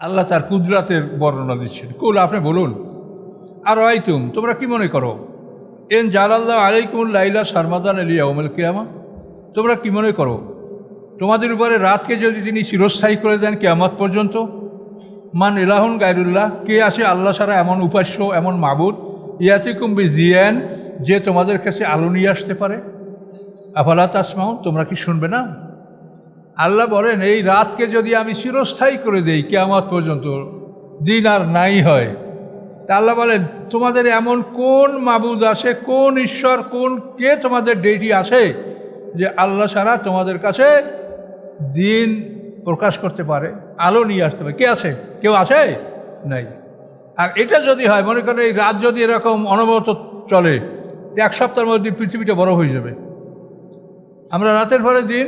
আল্লাহ তার কুদরাতের বর্ণনা দিচ্ছেন। কুল, আপনি বলুন, আর আইতুম, তোমরা কি মনে করো? এন জালাল্লাহ আলাইকুম লাইলা সারমাদান আলিয়া ওমেল কেয়ামা। তোমরা কি মনে করো? তোমাদের উপরে রাতকে যদি তিনি চিরস্থায়ী করে দেন কেয়ামত পর্যন্ত? মান ইলাহুন গায়রুল্লাহ, কে আছে আল্লাহ সারা এমন উপাস্য, এমন মাবুদ? ইয়াতিকুম বি জিয়ান যে তোমাদের কাছে আলো নিয়ে আসতে পারে। আফালা তাসমাউন, তোমরা কি শুনবে না? আল্লাহ বলেন, এই রাতকে যদি আমি চিরস্থায়ী করে দেই, কেয়ামত পর্যন্ত দিন আর নাই হয়। তা আল্লাহ বলেন, তোমাদের এমন কোন মাবুদ আছে, কোন ঈশ্বর, কোন কে তোমাদের ডেটি আছে, যে আল্লাহ ছাড়া তোমাদের কাছে দিন প্রকাশ করতে পারে, আলো নিয়ে আসতে পারে? কে আছে? কেউ আছে? নাই। আর এটা যদি হয়, মনে করেন এই রাত যদি এরকম অনবরত চলে, এক সপ্তাহের মধ্যে পৃথিবীটা বড় হয়ে যাবে। আমরা রাতের পরে দিন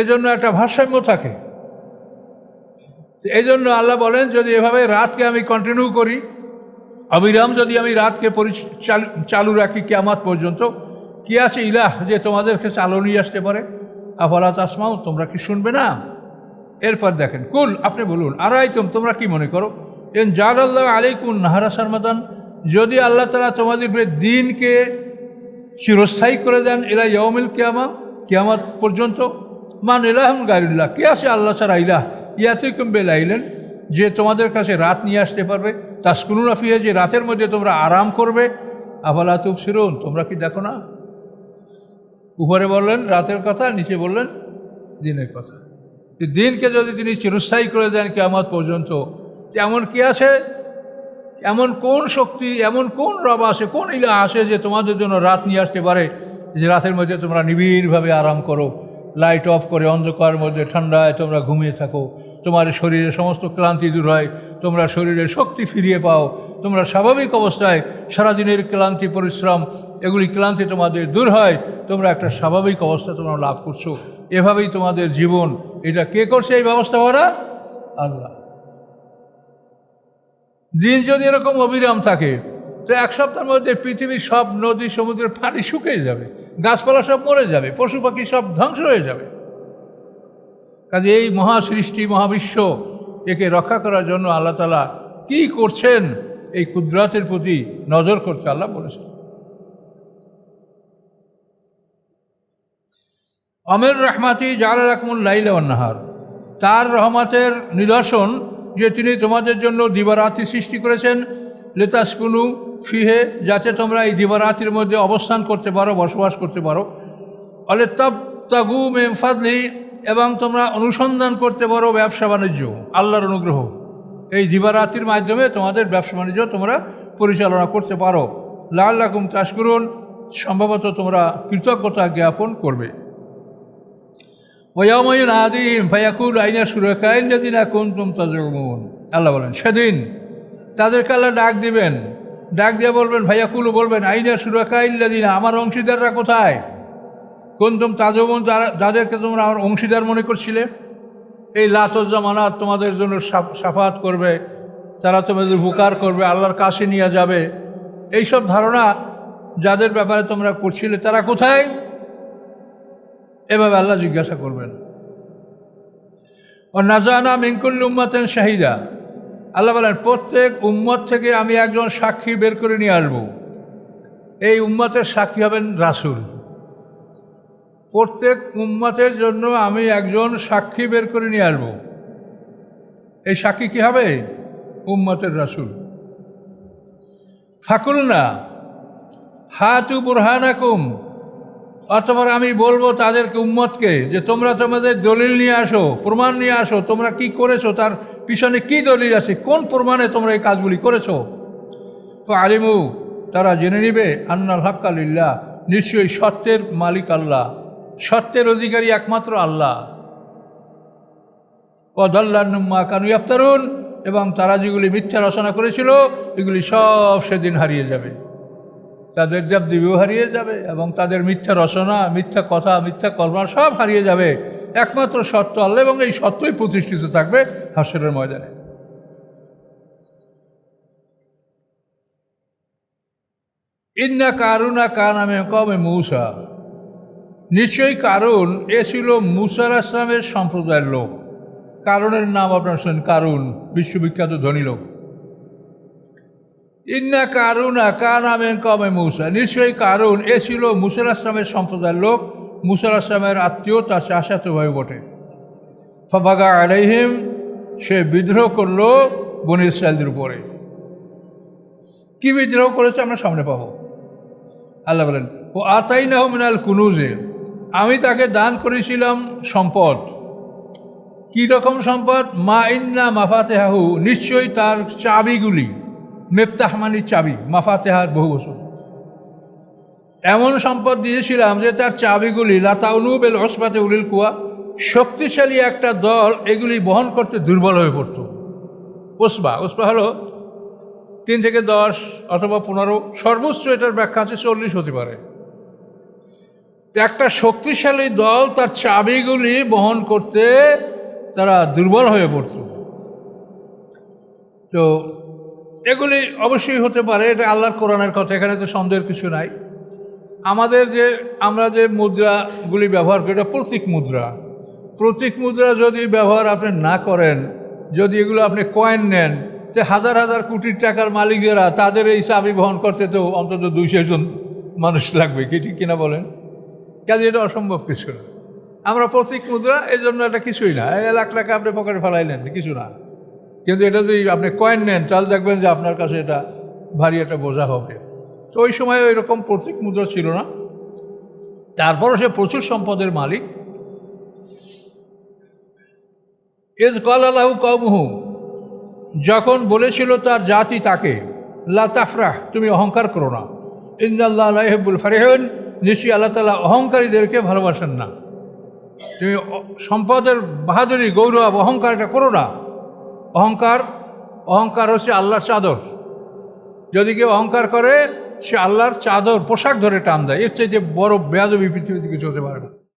এজন্য একটা ভারসাম্য থাকে। এই জন্য আল্লাহ বলেন, যদি এভাবে রাতকে আমি কন্টিনিউ করি, অবিরাম যদি আমি রাতকে চালু রাখি কেয়ামাত পর্যন্ত, কি আছে? ইলাহ, যে তোমাদেরকে আলো নিয়ে আসতে পারে। আফালা তাসমাও তোমরা কি শুনবে না? এরপর দেখেন, কুল, আপনি বলুন আর আইতম তোমরা কি মনে করো? এন জাল আল্লাহ আলাইকুন নাহারা সারমাদান, যদি আল্লাহ তালা তোমাদের দিনকে চিরস্থায়ী করে দেন এলা ইয়মিল কিয়ামা, কিয়ামাত পর্যন্ত মান এলাহম গাইরুল্লাহ কে আছে আল্লাহ ছাড়া ইলাহ? ইয়াতুকুম বেলাইলেন যে তোমাদের কাছে রাত নিয়ে আসতে পারবে। তাসকুনুন আফিয়া যে রাতের মধ্যে তোমরা আরাম করবে। আফালা তুব সিরুন তোমরা কি দেখো না? উপরে বললেন, রাতের কথা, নিচে বললেন, দিনের কথা। দিনকে যদি তিনি চিরস্থায়ী করে দেন কেমন পর্যন্ত এমন কি আছে? এমন কোন শক্তি, এমন কোন রব আসে, কোন ইলা আসে যে তোমাদের জন্য রাত নিয়ে আসতে পারে? যে রাতের মধ্যে তোমরা নিবিড়ভাবে আরাম করো। লাইট অফ করে অন্ধকার মধ্যে ঠান্ডায় তোমরা ঘুমিয়ে থাকো। তোমার শরীরে সমস্ত ক্লান্তি দূর হয়। তোমরা শরীরে শক্তি ফিরিয়ে পাও। তোমরা স্বাভাবিক অবস্থায় সারাদিনের ক্লান্তি, পরিশ্রম, এগুলি ক্লান্তি তোমাদের দূর হয়। তোমরা একটা স্বাভাবিক অবস্থা তোমরা লাভ করছ। এভাবেই তোমাদের জীবন। এটা কে করছে এই ব্যবস্থা করা? আল্লাহ। দিন যদি এরকম অবিরাম থাকে, তো এক সপ্তাহের মধ্যে পৃথিবীর সব নদী, সমুদ্রের পানি শুকিয়ে যাবে। গাছপালা সব মরে যাবে, পশু পাখি সব ধ্বংস হয়ে যাবে। কাজে এই মহাসৃষ্টি, মহাবিশ্ব একে রক্ষা করার জন্য আল্লাহ তালা কী করছেন, এই কুদরাতের প্রতি নজর করতে আল্লাহ বলেছেন। আমের রহমাতি জাল লাইলা নাহার। তার রহমাতের নিদর্শন যে তিনি তোমাদের জন্য দিবারাতি সৃষ্টি করেছেন, লেতাসকুনু ফিহে, যাতে তোমরা এই দিবারাতির মধ্যে অবস্থান করতে পারো, বসবাস করতে পারো। অলে তব তাগু মেমফাদলি এবং তোমরা অনুসন্ধান করতে পারো ব্যবসা বাণিজ্য, আল্লাহর অনুগ্রহ। এই দিবারাতির মাধ্যমে তোমাদের ব্যবসা বাণিজ্য তোমরা পরিচালনা করতে পারো। লাল রাকুম চাষ করুন সম্ভবত তোমরা কৃতজ্ঞতা জ্ঞাপন করবে। ওয়াময়ুন আদিম ভাইয়াকুল আইনা সুরেখাইন যদি কোন তুম আল্লাহ বলেন, সেদিন তাদেরকে আল্লাহ ডাক দিবেন ডাক দিয়ে বলবেন ভাইয়াকুলু বলবেন, আইনা সুরেখাইল্লাদিনা আমার অংশীদাররা কোথায়? কোন তুম তাজমুন যাদেরকে তোমরা আমার অংশীদার মনে করছিলে? এই লাতজ্জামানাত তোমাদের জন্য সাফাত করবে, তারা তোমাদের উপকার করবে, আল্লাহর কাছে নিয়ে যাবে। এইসব ধারণা যাদের ব্যাপারে তোমরা করছিলে, তারা কোথায়? এভাবে আল্লাহ জিজ্ঞাসা করবেন। ও নাজানা মিঙ্কুল্ল উম্মাতেন শাহিদা। আল্লাহ বলেন, প্রত্যেক উম্মত থেকে আমি একজন সাক্ষী বের করে নিয়ে আসব। এই উম্মতের সাক্ষী হবেন রাসুল। প্রত্যেক উম্মতের জন্য আমি একজন সাক্ষী বের করে নিয়ে আসব। এই সাক্ষী কী হবে? উম্মতের রাসুল। ফাকুল না হাতু বুরহানাকুম অথবা আমি বলব তাদেরকে, উম্মতকে, যে তোমরা তোমাদের দলিল নিয়ে আসো, প্রমাণ নিয়ে আসো, তোমরা কি করেছ তার পিছনে কি দলিল আছে? কোন প্রমাণে তোমরা এই কাজগুলি করেছ? তো আলিমু, তারা জেনে নিবে, আন্নাল হাক্কালিল্লা নিশ্চয়ই সত্যের মালিক আল্লাহ, সত্যের অধিকারী একমাত্র আল্লাহ। অদল্লান্মা কানু আফতারুন এবং তারা যেগুলি মিথ্যা রচনা করেছিল, এগুলি সব সেদিন হারিয়ে যাবে। তাদের দেবদেবীও হারিয়ে যাবে, এবং তাদের মিথ্যা রচনা, মিথ্যা কথা, মিথ্যা কর্মা সব হারিয়ে যাবে। একমাত্র সত্য আল্লাহ এবং এই সত্যই প্রতিষ্ঠিত থাকবে হাসরের ময়দানে। ইন্না কারুনা কা নামে কমে মৌসা। নিশ্চয়ই কারণ এ ছিল মুসার আসলামের সম্প্রদায়ের লোক। কারণের নাম আপনার শুনেন কারুন, বিশ্ববিখ্যাত ধনী লোক। ইন্না কারুনা কা নামে কমে মৌসা। নিশ্চয়ই কারুন, এ ছিল মুসাল আসলামের সম্প্রদায়ের লোক। মুসাল আসলামের আত্মীয় তার চাষাতো ভাই বটে। ফবাগা আলাইহিম, সে বিদ্রোহ করল বনি ইসরায়েলদের উপরে। কি বিদ্রোহ করেছে আমরা সামনে পাবো। আল্লাহ বলেন, ও আতাই না মিনাল কুনুজে, আমি তাকে দান করেছিলাম সম্পদ। কি রকম সম্পদ? মা ইন্না মাফাতেহাহু, নিশ্চয়ই তার চাবিগুলি মেপ্তাহমানির চাবি, মাফাতেহার বহু বছর। এমন সম্পদ দিয়েছিলাম যে তার চাবিগুলি লাতাউনুব এল ওসপাতে উলিল কুয়া শক্তিশালী একটা দল এগুলি বহন করতে দুর্বল হয়ে পড়ত। ওসবা ওসবা হলো তিন থেকে দশ অথবা পনেরো সর্বোচ্চ এটার ব্যাখ্যা আছে, চল্লিশ হতে পারে। একটা শক্তিশালী দল তার চাবিগুলি বহন করতে তারা দুর্বল হয়ে পড়ত। তো এগুলি অবশ্যই হতে পারে, এটা আল্লাহর কোরআনের কথা, এখানে তো সন্দেহের কিছু নাই। আমাদের যে, আমরা যে মুদ্রাগুলি ব্যবহার করি, এটা প্রতীক মুদ্রা। প্রতীক মুদ্রা যদি ব্যবহার আপনি না করেন, যদি এগুলো আপনি কয়েন নেন যে হাজার হাজার কোটি টাকার মালিকেরা তাদের এই চাবি বহন করতে তো অন্তত দুইশো জন মানুষ লাগবে, কি ঠিক কিনা বলেন? কাজে এটা অসম্ভব কিছু না। আমরা প্রতীক মুদ্রা এই জন্য এটা কিছুই না। লাখ টাকা আপনি পকেটে ফেলাইলেন, কিছু না। কিন্তু এটা যদি আপনি কয়েন নেন, তাহলে দেখবেন যে আপনার কাছে এটা ভারী একটা বোঝা হবে। তো ওই সময় ওই রকম প্রতীক মুদ্রা ছিল না। তারপরও সে প্রচুর সম্পদের মালিক। এজ কল আল্লাহু কমহু যখন বলেছিল তার জাতি তাকে, লা তাফরাহ, তুমি অহংকার করো না। ইন্দাল্লাহ আলাইহেবুল ফারেহন, নিশ্চয়ই আল্লাহ তালা অহংকারীদেরকে ভালোবাসেন না। তুমি সম্পদের বাহাদুরি, গৌরব, অহংকার এটা করো না। অহংকার অহংকার হচ্ছে আল্লাহর চাদর। যদি কেউ অহংকার করে সে আল্লাহর চাদর, পোশাক ধরে টান দেয়। এর চাইতে বড় বেয়াজবি পৃথিবীতে কিছু হতে পারে না।